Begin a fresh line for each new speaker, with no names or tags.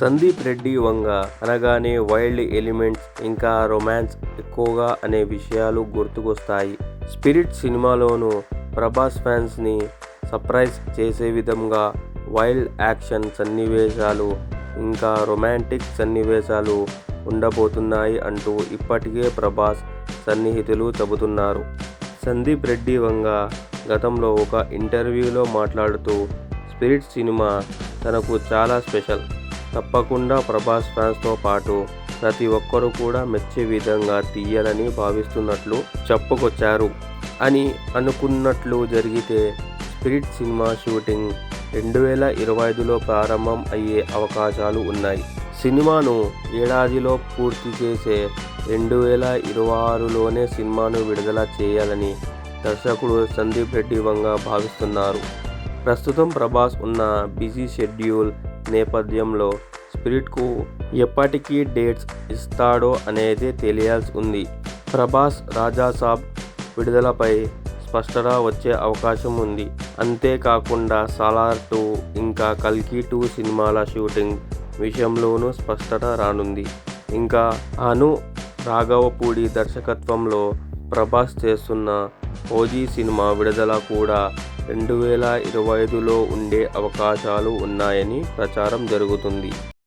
సందీప్ రెడ్డి వంగ అనగానే wild elements ఇంకా romance ఎక్కువగా అనే విషయాలు గుర్తుకొస్తాయి. స్పిరిట్ సినిమాలోనూ ప్రభాస్ ఫ్యాన్స్ని సర్ప్రైజ్ చేసే విధంగా వైల్డ్ యాక్షన్ సన్నివేశాలు ఇంకా రొమాంటిక్ సన్నివేశాలు ఉండబోతున్నాయి అంటూ ఇప్పటికే ప్రభాస్ సన్నిహితులు చెబుతున్నారు. సందీప్ రెడ్డి వంగ గతంలో ఒక ఇంటర్వ్యూలో మాట్లాడుతూ స్పిరిట్ సినిమా తనకు చాలా స్పెషల్. తప్పకుండా ప్రభాస్ ఫ్యాన్స్తో పాటు ప్రతి ఒక్కరూ కూడా మెచ్చే విధంగా తీయాలని భావిస్తున్నట్లు చెప్పుకొచ్చారు. అని అనుకున్నట్లు జరిగితే స్పిరిట్ సినిమా షూటింగ్ రెండు వేల ఇరవై ఐదులో ప్రారంభం అయ్యే అవకాశాలు ఉన్నాయి. సినిమాను ఏడాదిలో పూర్తి చేసే రెండు వేల ఇరవై ఆరులోనే సినిమాను విడుదల చేయాలని దర్శకుడు సందీప్ రెడ్డి వంగ భావిస్తున్నారు. ప్రస్తుతం ప్రభాస్ ఉన్న బిజీ షెడ్యూల్ నేపథ్యంలో స్పిరిట్కు ఎప్పటికీ డేట్స్ ఇస్తాడో అనేది తెలియాల్సి ఉంది. ప్రభాస్ రాజాసాబ్ విడుదలపై స్పష్టత వచ్చే అవకాశం ఉంది. అంతేకాకుండా సాలార్ టూ ఇంకా కల్కి టూ సినిమాల షూటింగ్ విషయంలోనూ స్పష్టత రానుంది. ఇంకా అను రాఘవపూడి దర్శకత్వంలో ప్రభాస్ చేస్తున్న ఓజీ సినిమా విడుదల కూడా రెండు వేల ఇరవై ఐదులో ఉండే అవకాశాలు ఉన్నాయని ప్రచారం జరుగుతుంది.